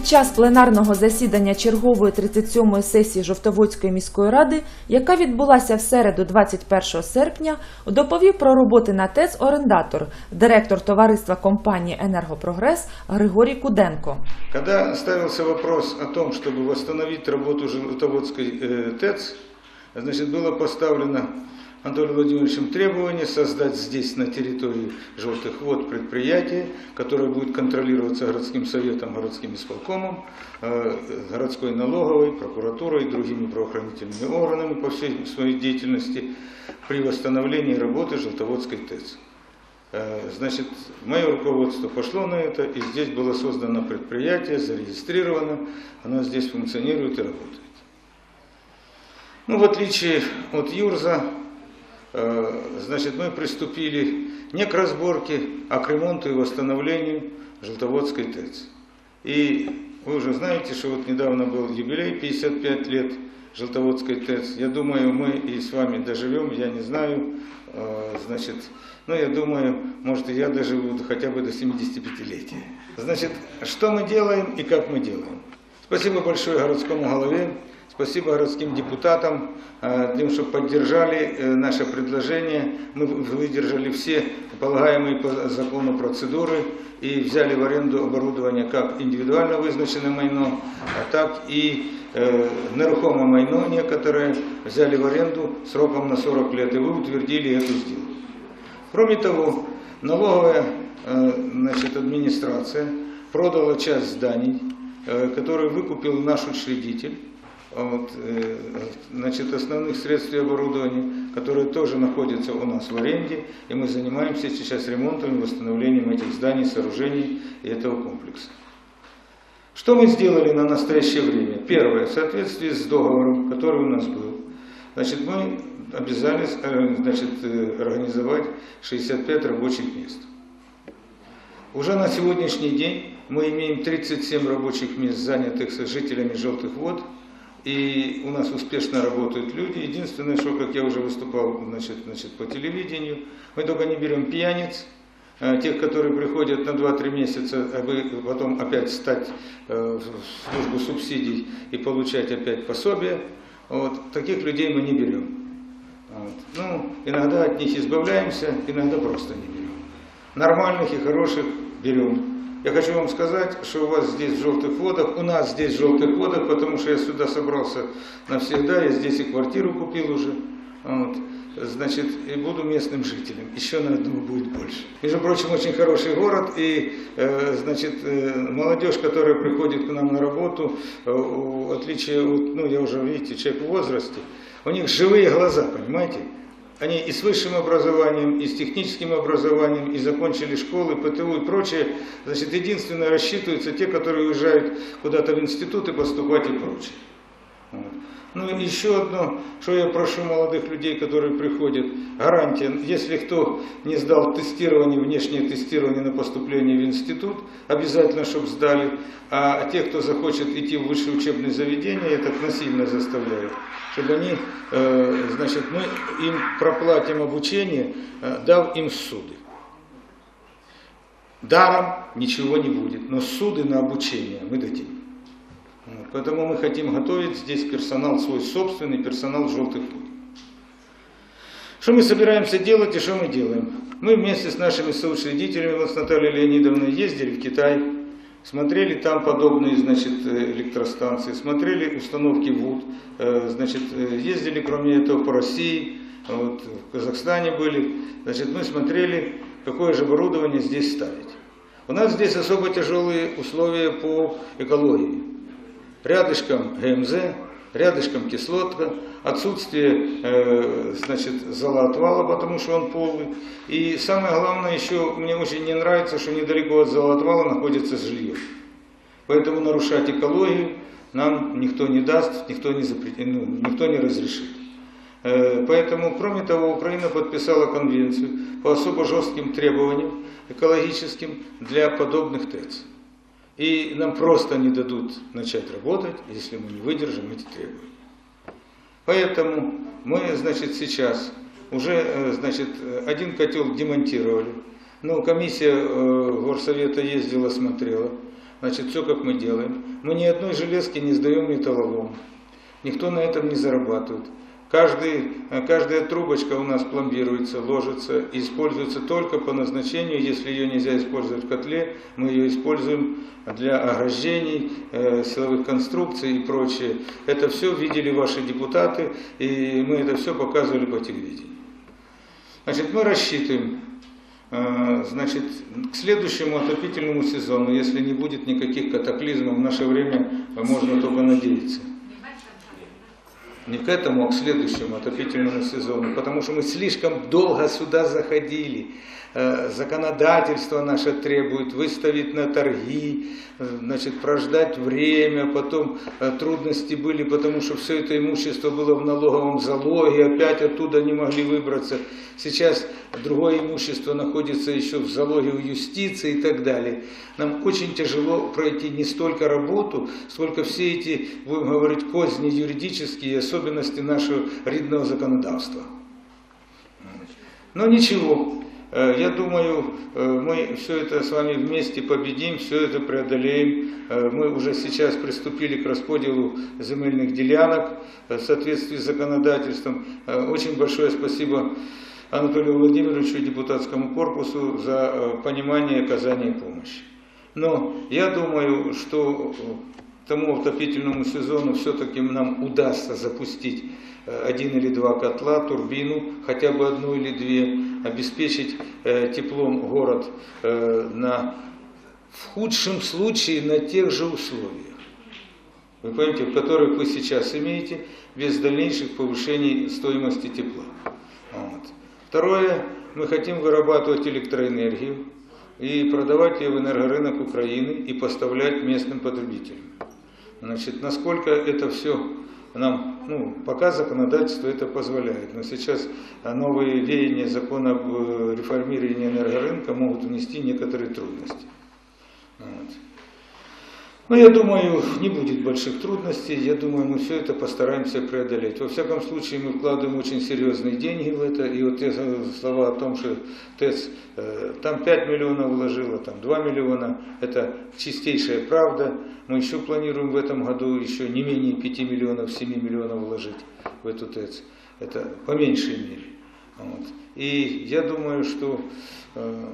Під час пленарного засідання чергової 37-ї сесії Жовтоводської міської ради, яка відбулася в середу 21 серпня, доповів про роботи на ТЕЦ орендатор, директор товариства компанії Енергопрогрес Григорій Куденко. Когда ставился вопрос о том, чтобы восстановить работу Желтоводской э, ТЭЦ, значит, было поставлено Анатолием Владимировичем требование создать здесь, на территории Желтых вод, предприятие, которое будет контролироваться городским советом, городским исполкомом, э, городской налоговой, прокуратурой и другими правоохранительными органами по всей своей деятельности при восстановлении работы Желтоводской ТЭЦ. Э, Значит, мое руководство пошло на это, и здесь было создано предприятие, зарегистрировано, оно здесь функционирует и работает. Ну, в отличие от Юрза, значит, мы приступили не к разборке, а к ремонту и восстановлению Желтоводской ТЭЦ. И вы уже знаете, что вот недавно был юбилей, 55 лет Желтоводской ТЭЦ. Я думаю, мы и с вами доживем, я не знаю, э, значит, ну, я думаю, может, и я доживу до- хотя бы до 75-летия. Значит, что мы делаем и как мы делаем? Спасибо большое городскому голове, спасибо городским депутатам, э, тем, что поддержали э, наше предложение. Мы выдержали все полагаемые по закону процедуры и взяли в аренду оборудование как индивидуально вызначенное майно, а так и э, нерухомое майно некоторые взяли в аренду сроком на 40 лет, и вы утвердили эту сделку. Кроме того, налоговая значит, администрация продала часть зданий, э, которые выкупил наш учредитель, вот, э, значит, основных средств и оборудования, которые тоже находятся у нас в аренде, и мы занимаемся сейчас ремонтом и восстановлением этих зданий, сооружений и этого комплекса. Что мы сделали на настоящее время? Первое, в соответствии с договором, который у нас был, значит, мы обязались э, значит, организовать 65 рабочих мест. Уже на сегодняшний день мы имеем 37 рабочих мест, занятых жителями Желтых вод, и у нас успешно работают люди. Единственное, что, как я уже выступал значит, значит, по телевидению, мы только не берем пьяниц, э, тех, которые приходят на 2-3 месяца, чтобы потом опять стать э, в службу субсидий и получать опять пособие. Вот, таких людей мы не берем. Вот. Ну, иногда от них избавляемся, иногда просто не берем. Нормальных и хороших берем. Я хочу вам сказать, что у вас здесь в желтых водах, у нас здесь в желтых водах, потому что я сюда собрался навсегда, я здесь и квартиру купил уже. Вот. Значит, и буду местным жителем. Еще на одного будет больше. Между прочим, очень хороший город, и, э, значит, э, молодежь, которая приходит к нам на работу, э, в отличие от, ну, я уже, видите, человек в возрасте, у них живые глаза, понимаете? Они и с высшим образованием, и с техническим образованием, и закончили школы, ПТУ и прочее. Значит, единственное, рассчитываются те, которые уезжают куда-то в институты поступать и прочее. Ну и еще одно, что я прошу молодых людей, которые приходят, гарантия, если кто не сдал тестирование, внешнее тестирование на поступление в институт, обязательно, чтобы сдали, а те, кто захочет идти в высшее учебное заведение, так насильно заставляю, чтобы они, э, значит, мы им проплатим обучение, э, дав им суды. Даром ничего не будет, но суды на обучение мы дадим. Поэтому мы хотим готовить здесь персонал свой собственный, персонал желтых. Что мы собираемся делать и что мы делаем? Мы вместе с нашими соучредителями, вот с Натальей Леонидовной, ездили в Китай, смотрели там подобные значит, электростанции, смотрели установки ВУД, э, значит, э, ездили кроме этого по России, вот, в Казахстане были, значит, мы смотрели, какое же оборудование здесь ставить. У нас здесь особо тяжелые условия по экологии рядышком ГМЗ, рядышком кислотка, отсутствие э, значит, золоотвала, потому что он полый. И самое главное еще, мне очень не нравится, что недалеко от золоотвала находится жилье. Поэтому нарушать экологию нам никто не даст, никто не, запретит, ну, никто не разрешит. Э, Поэтому, кроме того, Украина подписала конвенцию по особо жестким требованиям экологическим для подобных ТЭЦ. И нам просто не дадут начать работать, если мы не выдержим эти требования. Поэтому мы, значит, сейчас уже, э, значит, один котел демонтировали. Ну, комиссия э, горсовета ездила, смотрела. значит, все как мы делаем. Мы ни одной железки не сдаем металлолом. Никто на этом не зарабатывает. Каждый, э, каждая трубочка у нас пломбируется, ложится используется только по назначению. Если ее нельзя использовать в котле, мы ее используем для ограждений, э, силовых конструкций и прочее. Это все видели ваши депутаты, и мы это все показывали по телевидению. Значит, мы рассчитываем, э, значит, к следующему отопительному сезону, если не будет никаких катаклизмов, в наше время можно только надеяться. Не к этому, а к следующему отопительному сезону, потому что мы слишком долго сюда заходили. Э, Законодательство наше требует выставить на торги, э, значит, прождать время, потом э, трудности были, потому что все это имущество было в налоговом залоге, опять оттуда не могли выбраться. Сейчас другое имущество находится еще в залоге у юстиции и так далее. Нам очень тяжело пройти не столько работу, сколько все эти, будем говорить, козни юридические, особенности нашего рідного законодавства. Но ничего, Э, я думаю, э, мы все это с вами вместе победим, все это преодолеем. Э, Мы уже сейчас приступили к расподелу земельных делянок в соответствии с законодательством. Очень большое спасибо Анатолию Владимировичу и депутатскому корпусу за э, понимание и оказание помощи. Но я думаю, что к тому отопительному сезону все-таки нам удастся запустить э, один или два котла, турбину, хотя бы одну или две, обеспечить э, теплом город э, на, в худшем случае на тех же условиях. Вы понимаете, в которых вы сейчас имеете, без дальнейших повышений стоимости тепла. Вот. Второе, мы хотим вырабатывать электроэнергию и продавать ее в энергорынок Украины и поставлять местным потребителям. Значит, насколько это все нам, ну, пока законодательство это позволяет, но сейчас а, новые веяния закона об э, реформировании энергорынка могут внести некоторые трудности. Вот. Но я думаю, не будет больших трудностей, я думаю, мы все это постараемся преодолеть. Во всяком случае, мы вкладываем очень серьезные деньги в это, и вот те слова о том, что ТЭЦ э, там 5 миллионов вложила, там 2 миллиона, это чистейшая правда. Мы еще планируем в этом году еще не менее 5 миллионов, 7 миллионов вложить в эту ТЭЦ. Это по меньшей мере. Вот. И я думаю, что э,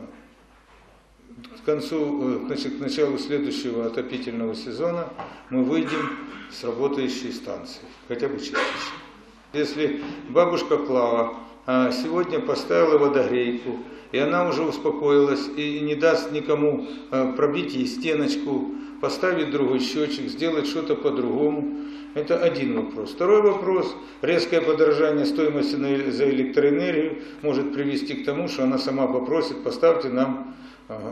к концу, э, значит, к началу следующего отопительного сезона мы выйдем с работающей станции, хотя бы частично. Если бабушка Клава а, сегодня поставила водогрейку, и она уже успокоилась и не даст никому а, пробить ей стеночку, поставить другой счетчик, сделать что-то по-другому, это один вопрос. Второй вопрос. Резкое подорожание стоимости за электроэнергию может привести к тому, что она сама попросит, поставьте нам,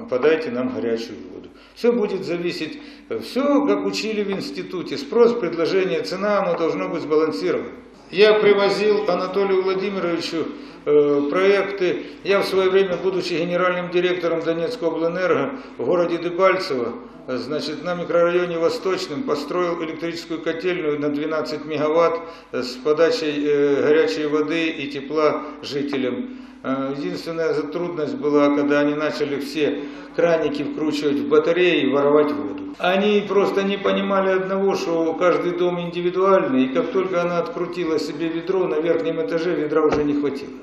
подайте нам горячую воду. Все будет зависеть, все как учили в институте. Спрос, предложение, цена, оно должно быть сбалансировано. Я привозил Анатолию Владимировичу э, проекты. Я в свое время, будучи генеральным директором Донецкого облэнерго в городе Дебальцево, э, значит, на микрорайоне Восточном построил электрическую котельную на 12 мегаватт э, с подачей э, горячей воды и тепла жителям. Э, Единственная трудность была, когда они начали все краники вкручивать в батареи и воровать воду. Они просто не понимали одного, что каждый дом индивидуальный, и как только она открутила себе ведро, на верхнем этаже ведра уже не хватило.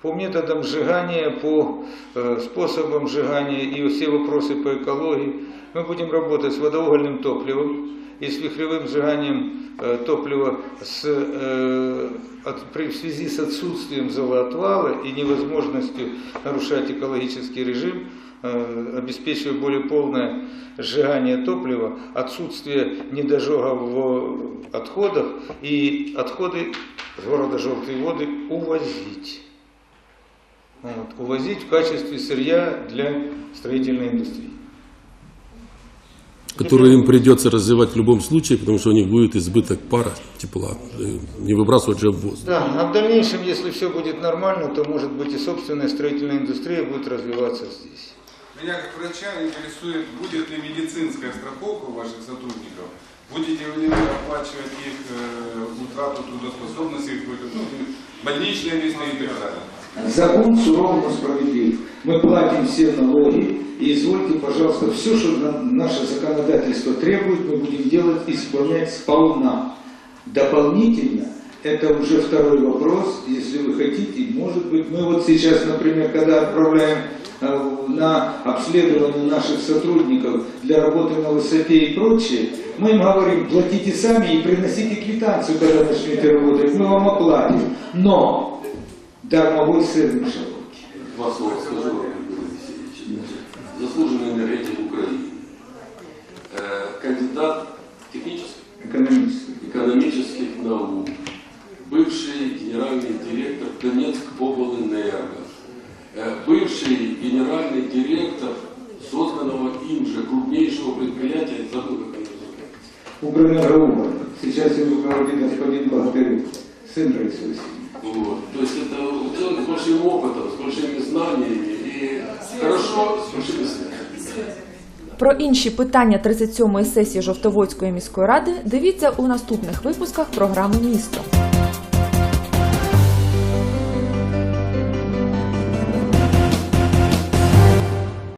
По методам сжигания, по э, способам сжигания и все вопросы по экологии мы будем работать с водоугольным топливом и с вихревым сжиганием э, топлива с, э, от- при- в связи с отсутствием золоотвала и невозможностью нарушать экологический режим, э, обеспечивая более полное сжигание топлива, отсутствие недожога в отходах и отходы с города Желтые воды увозить. Вот, увозить в качестве сырья для строительной индустрии. Которые им придется развивать в любом случае, потому что у них будет избыток пара, тепла, э, не выбрасывать же в воздух. Да, а в дальнейшем, если все будет нормально, то, может быть, и собственная строительная индустрия будет развиваться здесь. Меня как врача интересует, будет ли медицинская страховка у ваших сотрудников? Будете ли вы оплачивать их э, утрату трудоспособности, какой-то, ну, больничные листы и так далее? Закон суров, но справедлив. Мы платим все налоги, и извольте, пожалуйста, все, что наше законодательство требует, мы будем делать, исполнять сполна. Дополнительно, это уже второй вопрос, если вы хотите, может быть, мы вот сейчас, например, когда отправляем э, на обследование наших сотрудников для работы на высоте и прочее, мы им говорим, платите сами и приносите квитанцию, когда начнете работать, мы вам оплатим. Но дармовой сыр в мышеловке. Два слова скажу. Заслуженный энергетик Украины. Э, Кандидат технических, Экономический. экономических наук. Бывший генеральный директор Донецк облэнерго. Э, Бывший генеральный директор созданного им же крупнейшего предприятия, забыл, как оно называется. Сейчас его руководит господин Богатырев, сын Васильевны. Вот. То есть это человек с большим опытом, с большими знаниями и хорошо с большими связями. Про інші питання 37-ї сесії Жовтоводської міської ради дивіться у наступних випусках програми Місто.